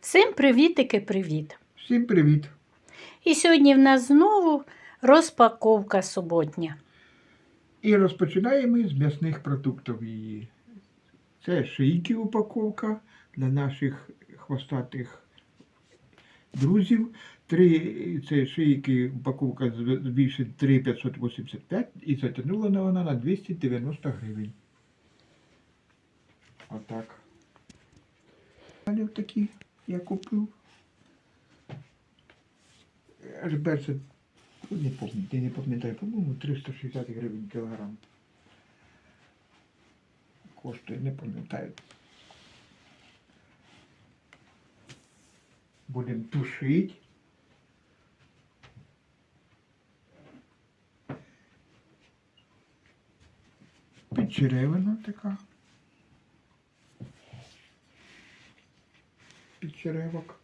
Всім привітики, привіт! Всім привіт! І сьогодні в нас знову розпаковка суботня. І розпочинаємо з м'ясних продуктів її. Це шийки упаковка для наших хвостатих друзів. Три, це шийки упаковка збільшить 3,585 і затягнула вона на 290 гривень. Отак. Далі такі я купив. Аж берце не пам'ятаю, я не пам'ятаю, по-моєму, 360 гривень кілограм. Коштує, не пам'ятаю. Будемо тушити. Підчеревина така. Підчеревок.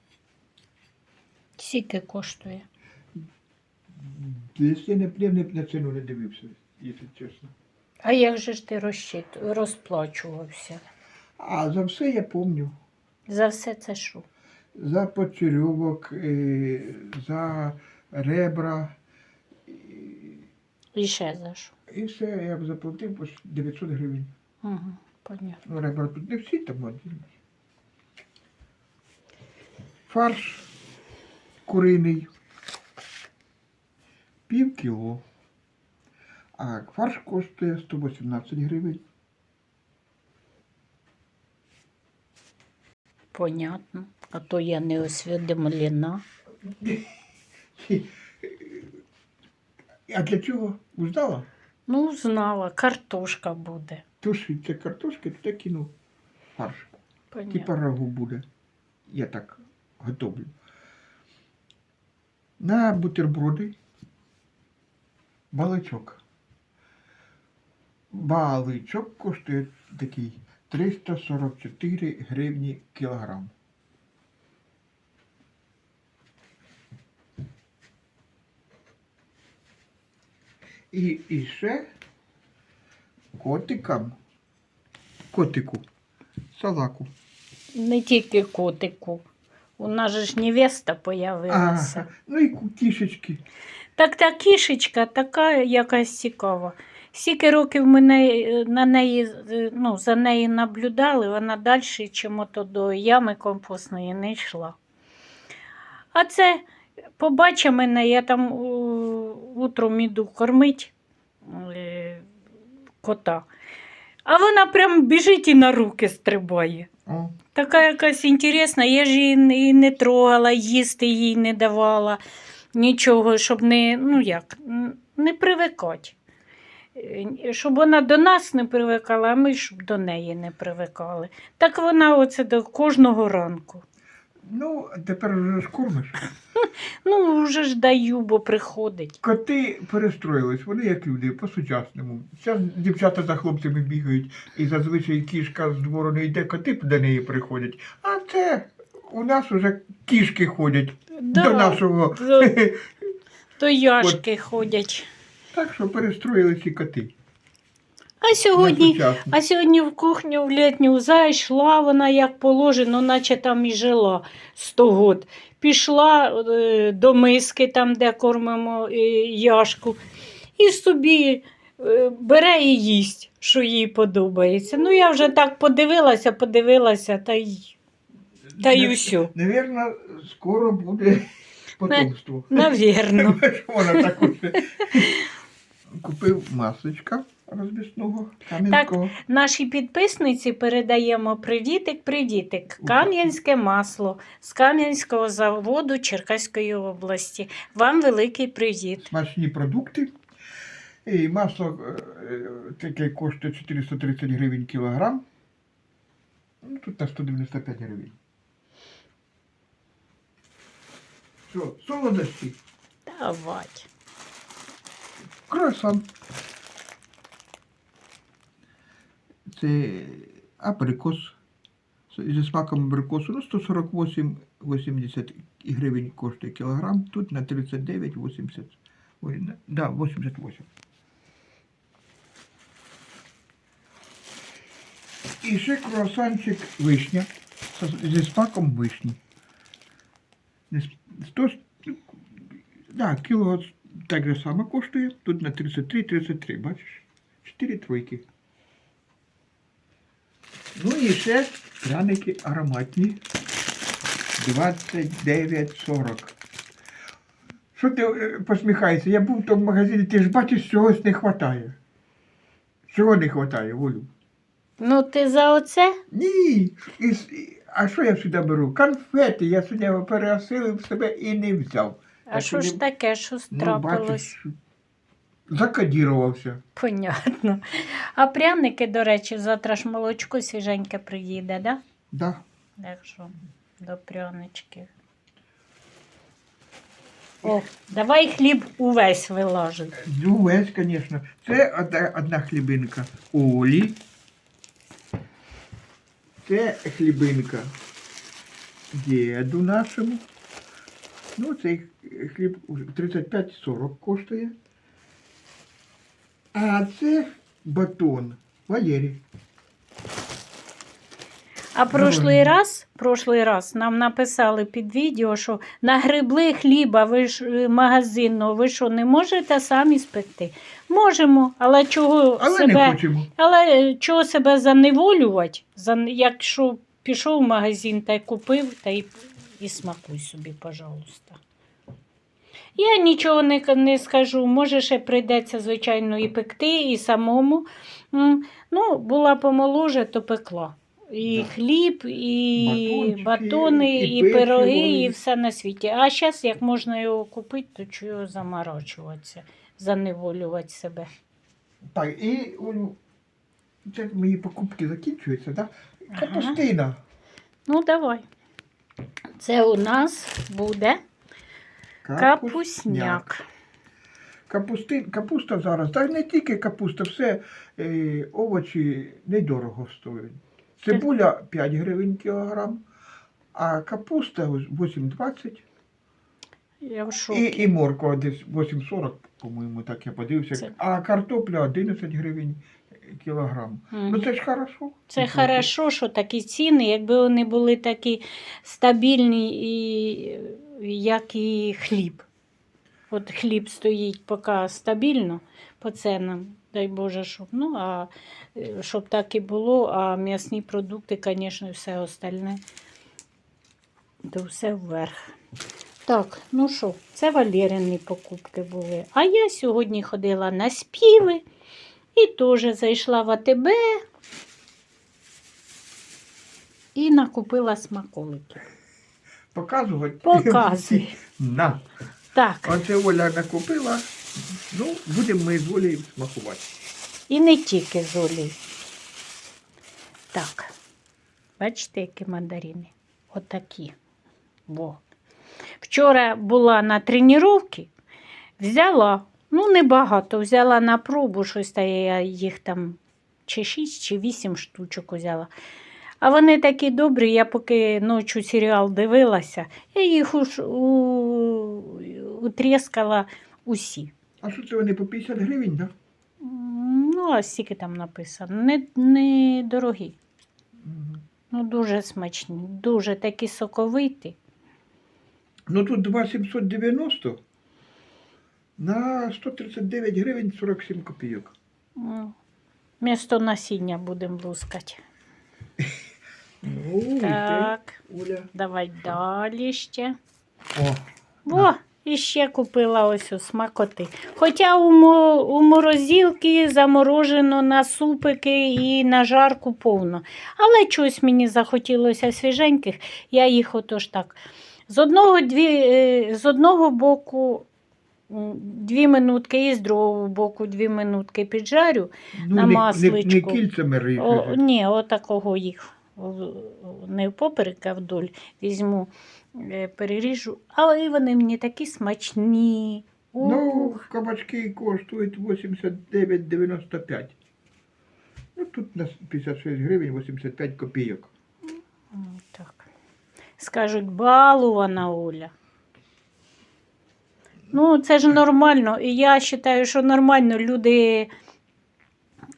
Скільки коштує? Десь я не, не на ціну не дивився, якщо чесно. А як же ж ти розчит... розплачувався? А за все я пам'ятаю. За все це що? За почерьовок, е, за ребра. і- ще за що? І все я б заплатив ось 900 гривень. Угу, понятно. Ну, ребра тут не всі там. Фарш куриний. Пів кіло. А фарш коштує 118 гривень. Понятно. А то я не освідомлена. А для чого? Узнала? Ну, знала, картошка буде. Тушиться картошка, туди кину фарш. Понятно. Типа рагу буде. Я так готовлю. На бутерброди. Баличок. Баличок коштує такий 344 гривні кілограм. І, і ще котикам, котику, салаку. Не тільки котику. У нас же ж невеста появилася. Ага. Ну і кішечки. Так та кішечка така якась цікава. Скільки років ми на неї, ну, за нею наблюдали, вона далі, чим ото до ями компостної не йшла. А це побачить мене, я там утром іду кормить е, кота. А вона прям біжить і на руки стрибає. О, Така якась інтересна, я ж її не- трогала, їсти їй не давала, нічого, щоб не, ну як, не привикати. Е, Щоб вона до нас не привикала, а ми щоб до неї не привикали. Так вона оце до кожного ранку. Ну, тепер вже ж кормиш. Ну, вже ж даю, бо приходить. Коти перестроїлись, вони як люди, по-сучасному. Зараз дівчата за хлопцями бігають, і зазвичай кішка з двору не йде, коти до неї приходять. А це у нас уже кішки ходять Да, до нашого. до- То яшки ходять. Так що перестроїлись і коти. А сьогодні. А сьогодні в кухню в літню зайшла вона як положено, наче там і жила 100 год. Пішла е, до миски, там, де кормимо е, яшку, і собі е, бере і їсть, що їй подобається. Ну, я вже так подивилася, подивилася, та й, та й усю. Навірно, скоро буде потомство. Навірно. Вона так уже. Купив масочка розбісного кам'янського. Нашій підписниці передаємо привітик, привітик. Кам'янське масло з Кам'янського заводу Черкаської області. Вам великий привіт. Смачні продукти. І масло е, е, таке коштує 430 гривень кілограм. Ну, тут на 195 гривень. Що, солодощі? Давай. Круасан. Це абрикос. Зі смаком абрикосу. Ну, 148,80 гривень коштує кілограм. Тут на 39,80. Ой, на- да, 88. І ще круасанчик вишня зі смаком вишні. 100, да, кіло так же само коштує. Тут на 33-33, бачиш? 4 тройки. Ну і ще пряники ароматні. 29,40. Що ти е, посміхаєшся? Я був в магазині, ти ж бачиш, чогось не вистачає. Чого не вистачає, Волю? Ну, ти за оце? Ні. І, і- а що я сюди беру? Конфети. Я сьогодні переосилив себе і не взяв. А що ж таке, що Ну, трапилось? бачиш, закодірувався. Понятно. А пряники, до речі, завтра ж молочко свіженьке приїде, да? Да. Так що до пряничків. О, давай хліб увесь вилажуй. Ну, весь, звісно. Це одна, одна хлібинка Олі. Це хлібинка діду нашому. Ну, цей хліб уже 35-40 коштує. А це батон Валерій. А прошлий раз, прошлий раз нам написали під відео, що нагребли хліба, ви ж е, магазинного, ви що, не можете самі спекти? Можемо, але чого Але себе. не хочемо. Але е, чого себе заневолювати, якщо пішов в магазин та й купив, та й і смакуй собі, пожалуйста. Я нічого не, не скажу, може ще прийдеться, звичайно, і пекти, і самому. Ну, була помоложе, то пекла. І Да. хліб, і Батончики, батони, і і, пироги, і- і все на світі. А зараз, як можна його купити, то чого заморачуватися, заневолювати себе. Так, і Олю, це мої покупки закінчуються, так? Да? Ага. Ну, давай. Це у нас буде капусняк. Капусти, капуста зараз, так не тільки капуста, все е, овочі недорого стоять. Цибуля 5 гривень кілограм, а капуста 8,20 Я в і, шокі. і морква десь 8,40, по-моєму, так я подивився. Це- А картопля 11 гривень кілограм. Мгм. Ну це ж хорошо. Це хорошо, що такі ціни, якби вони були такі стабільні, і, як і хліб. От хліб стоїть поки стабільно по ценам, дай Боже, щоб. Ну, а е, щоб так і було, а м'ясні продукти, звісно, все остальне, то все вверх. Так, ну що, це Валеріни покупки були. А я сьогодні ходила на співи і теж зайшла в АТБ і накупила смаколиків. Показувати? Показуй. На. Так, Оце Оля накупила. Ну, будемо ми з Олею смакувати. і не тільки з олії. Так, бачите, які мандарини? Отакі. Во. Вчора була на тренувці, взяла, ну небагато, взяла на пробу щось та я їх там чи 6, чи 8 штучок взяла. А вони такі добрі, я поки ночі серіал дивилася, я їх уж у... утріскала усі. А що це вони по 50 гривень, так? М, Ну, а скільки там написано? Не, не дорогі. Да? Ну, дуже смачні, дуже такі соковиті. Ну тут 2,790 на 139 гривень 47 копійок. Місто насіння будемо лускати. Ну, Так, Оля. давай далі ще. О, О, і ще купила ось у смакоти. Хоча у, мо, у морозилки заморожено на супики і на жарку повно. Але чогось мені захотілося свіженьких, я їх отож так. З одного, дві, е, з одного боку дві минутки і з другого боку дві минутки піджарю. ну, На не, не, не масличку. кільцями О, ні, отакого їх в- не впоперек, а вдоль візьму, е, переріжу. Але вони мені такі смачні. Ну, кабачки коштують 89,95. Ну, тут на 56 гривень 85 копійок. Так. Скажуть, балувана Оля. Ну, це ж нормально. І я вважаю, що нормально люди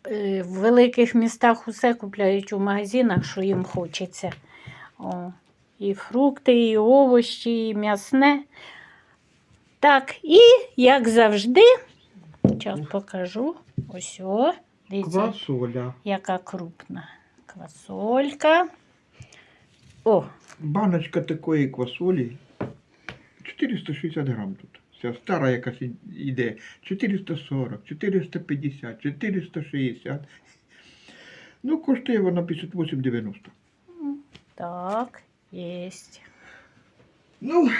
е, в великих містах усе купляють у магазинах, що їм хочеться. О. І фрукти, і овочі, і м'ясне. Так, і як завжди, зараз покажу. Ось о, дивіться, Квасоля. яка крупна квасолька. О, Баночка такої квасолі 460 грам тут. Ця стара якась іде. 440, 450, 460. Ну, коштує вона 58,90. так, єсть. Ну,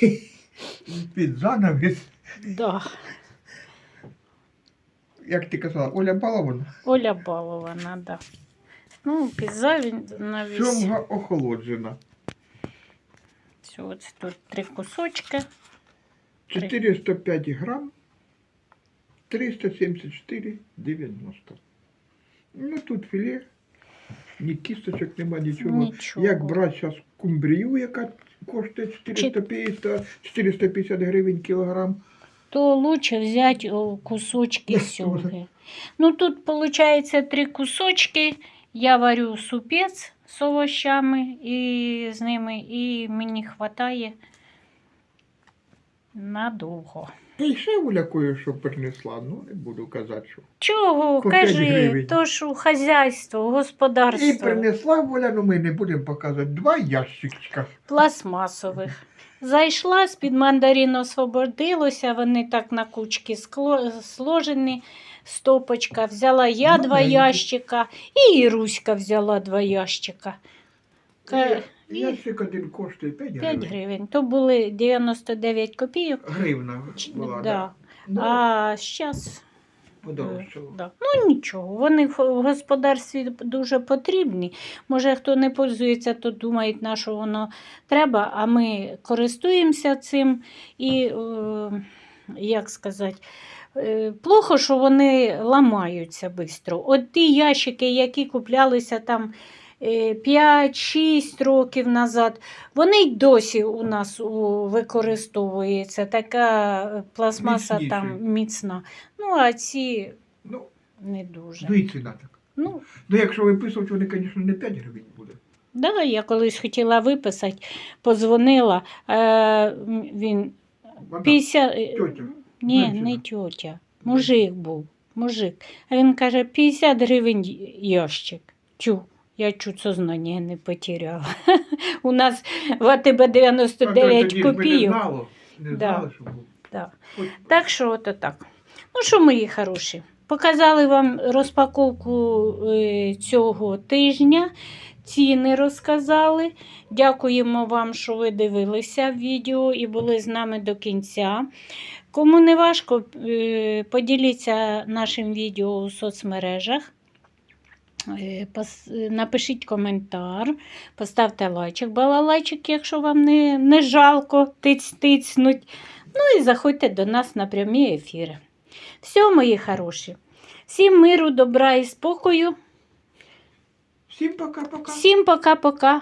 під занавіс, Да. як ти казала, Оля Балована, Оля балована, да. Ну, піза він навіс. сьомга охолоджена. Все, ось тут три кусочки. 405 грам, 374,90. Ну, тут філе, ні кісточок нема, нічого. Нічого. Як брати зараз кумбрію, яка коштує 450, 450 гривень кілограм. То лучше взяти кусочки Да, сьомги. Ну, тут виходить три кусочки. Я варю супець з овощами і з ними, і мені вистачає надовго. І ще Оля кое-що принесла, ну не буду казати, що. Чого? По Кажи, гривень. то що хазяйство, І господарство принесла Оля, ну ми не будемо показувати, два ящичка. пластмасових. Зайшла, з-під мандарин освободилося, вони так на кучки скло- сложені. Стопочка взяла я два Маленькі. ящика, і Іруська взяла два ящика. Ка- Ящик один коштує 5 5 гривень. гривень. То були 99 копійок. Гривна Чи- була, да. да. Ну, А зараз подорожчало. да. ну нічого, вони в в господарстві дуже потрібні. Може, хто не пользується, то думають, на що воно треба, а ми користуємося цим і, е, як сказати, е, плохо, що вони ламаються швидко. От ті ящики, які куплялися там. 5-6 років назад, вони й досі у нас використовується. Така е, пластмаса Міцніші. там міцна. Ну, а ці Ну, не дуже. ну і ціна так. Ну, Ну, якщо виписувати, вони, звісно, не 5 гривень буде. да, я колись хотіла виписати, подзвонила, е, він Вона 50... е, тьотя. Ні, женщина. не тьотя, мужик був, мужик. А він каже, 50 гривень ящик. Чу, я чуть сознання не потеряла. У нас в АТБ 99 тоді ж ми Не копійок. не Да. знали, що був. Да. Так що ото так. Ну що, мої хороші, показали вам розпаковку е, цього тижня. Ціни розказали. Дякуємо вам, що ви дивилися відео і були з нами до кінця. Кому не важко, е, поділіться нашим відео у соцмережах. Е, Напишіть коментар, поставте лайчик, балалайчик, якщо вам не, не жалко тиць, тицнуть. Ну і заходьте до нас на прямі ефіри. Все, мої хороші. Всім миру, добра і спокою. Всім пока-пока. Всім пока-пока.